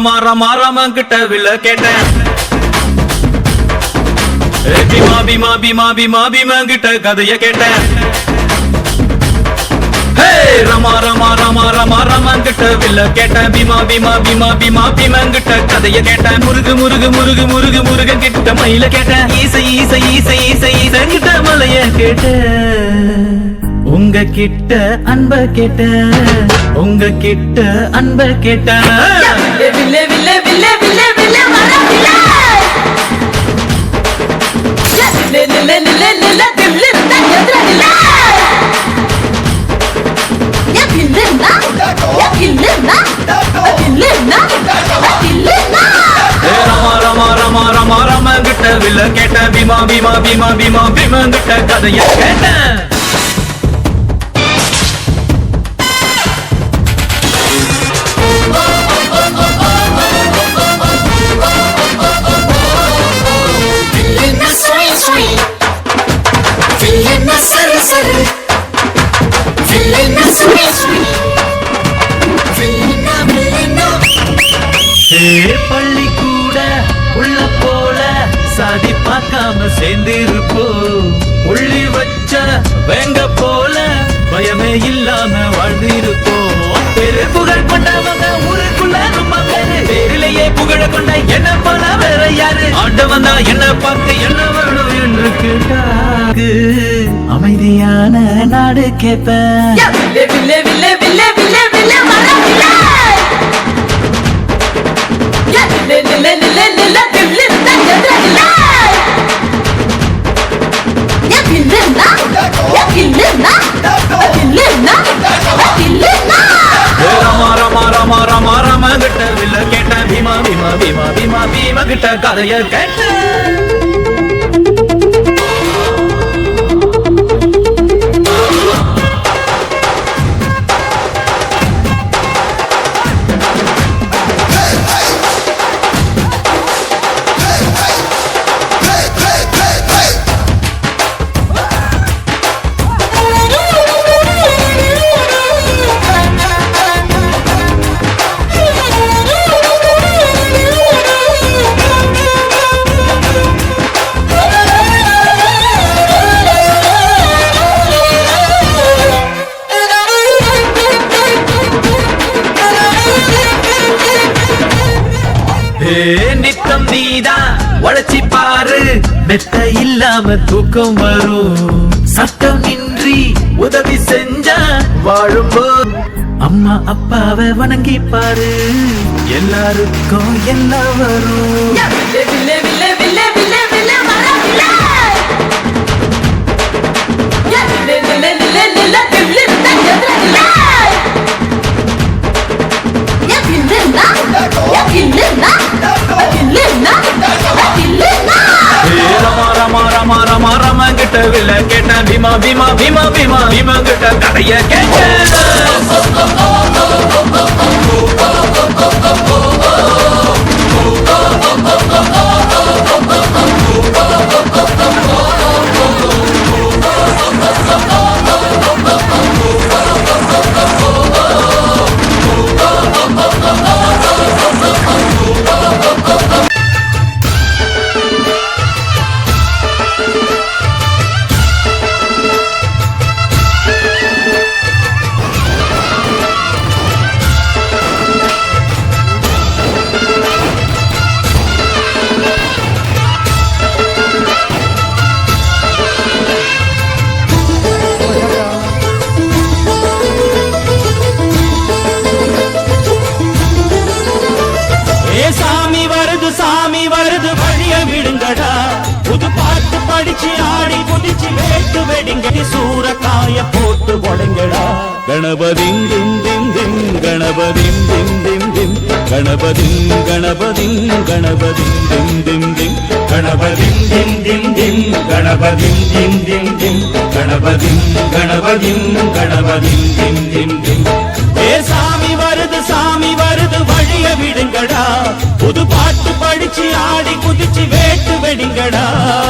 ரமா ரமா ரமா கிட்ட வில கேட்டேன். ஏ, பீமா பீமா பீமா பீமா பீமா கிட்ட கதைய கேட்டேன். ஹே, ரமா ரமா ரமா ரமா ரமா கிட்ட வில்ல கேட்டேன். பீமா பீமா பீமா பீமா பீமா கிட்ட கதைய கேட்டேன். முருகு முருகு முருகு முருகு முருகன் கிட்ட மயில கேட்டேன். ஈசை ஈசை ஈசை ஈசை ஈசை கிட்ட மலைய கேட்டேன். உங்க கிட்ட அன்ப கேட்டேன். உங்க கிட்ட அன்ப கேட்டேன். வில்லே வில்லே வில்லே வில்லே வில்லே வர வில்லே. லே லே லே லே தில்லு இருந்தா எதிர ஏ ஏ ஏ ரமா ரமா ரமா ரமா ரமா கிட்ட வில்ல கேட்ட பீமா பீமா பீமா பீமா பீமா கிட்ட கதைய கேட்டேன். நாம சேர்ந்திருப்போம் உள்ளி வச்ச வேங்க போல பயமே இல்லாம வாழ்ந்திருப்போம் பெரு புகழ் கொண்டவங்க ஊருக்குள்ள ரொம்ப பேரு. பேரிலேயே புகழ கொண்ட என்ன போல வேற யாரு? ஆண்டவன் தான் என்ன பார்த்து என்ன வேணும் என்று கேட்டாக்கு அமைதியான நாடு கேட்பேன் பீமகிட்ட கதைய கேட்டு. நித்தம் நீதான் உழைச்சி பாரு மெத்த இல்லாம தூக்கம் வரும். சட்டம் இன்றி உதவி செஞ்சா வாழும்போது அம்மா அப்பாவை வணங்கி பாரு. எல்லாருக்கும் என்ன வரும்? Yeah! ரமா கிட்ட பீமா பீமா பீமா பீமா பீமா கிட்ட கதைய கேட்ட வேட்டு வெடிங்கடி சூறக்காய போட்டு கொடைங்கடா கணபதிங் திம் திம் திம் கணபதிம் திம் திம் திம். கணபதிம் கணபதிம் கணபதிம் திம் திம் திம். கணபதிம் திம் திம் திம் கணபதிம் திம் திம் திம். கணபதிம் கணபதிம் கணபதிம் திம் திம் திம். ஏ சாமி வருது சாமி வருது வழிய விடுங்கடா. புது பாட்டு படிச்சு ஆடி குதிச்சு வேட்டு வெடிங்கடா.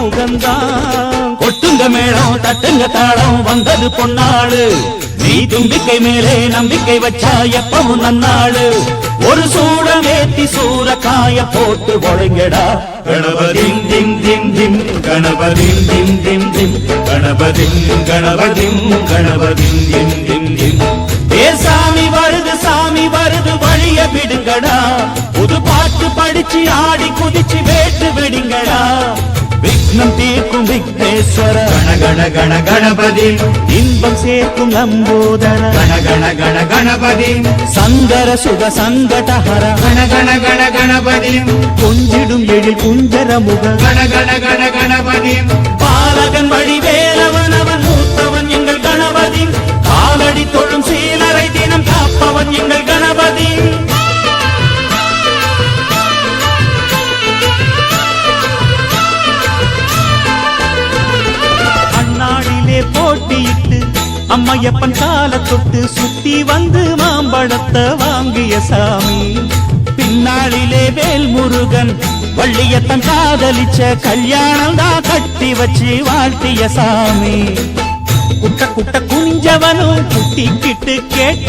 ஆனை முகந்தான் கொட்டுங்க மேளம் தட்டுங்க தாளம் வந்தது பொன்னாளு. நீ தும்பிக்கை மேலே நம்பிக்கை வச்சா எப்பவும் நன்னாளு. ஒரு சூடமேத்தி சூறக்காய போட்டு ஒழுங்கடா. கணபதிம் திம் திம் திம் கணபதிம் திம் திம் திம் கணபதிம் கணபதிம் கணபதிம் திம் திம் திம். ஏ சாமி வருது சாமி வருது வழிய விடுங்கடா. புது பாட்டு படிச்சு ஆடி குதிச்சு வேட்டு விடுங்கடா. விக்னம் தீர்க்கும் விக்னேஸ்வர கண கண கண கணபதி. இன்பம் சேர்க்கும் லம்போதர கண கண கண கணபதி. சங்கர சுக சங்கடஹர. கண கண கண கணபதி. கொஞ்சிடும் எழில் குஞ்சர முக. கண கண கண கணபதி. பாலகன் வழி வேலவன் அவன் மூத்தவன் எங்கள் கணபதி. காலடி தொழும் சீலரை தினம் காப்பவன் எங்கள் கணபதி. அம்மையப்பன் கால தொட்டு சுத்தி வந்து மாம்பழத்தை வாங்கிய சாமி. பின்னாளிலே வேல் முருகன் வள்ளியத்தன் காதலிச்ச கல்யாணம் தான் கட்டி வச்சு வாழ்த்திய சாமி. குட்ட குட்ட குனிஞ்சவனும் குட்டிக்கிட்டு கேட்டா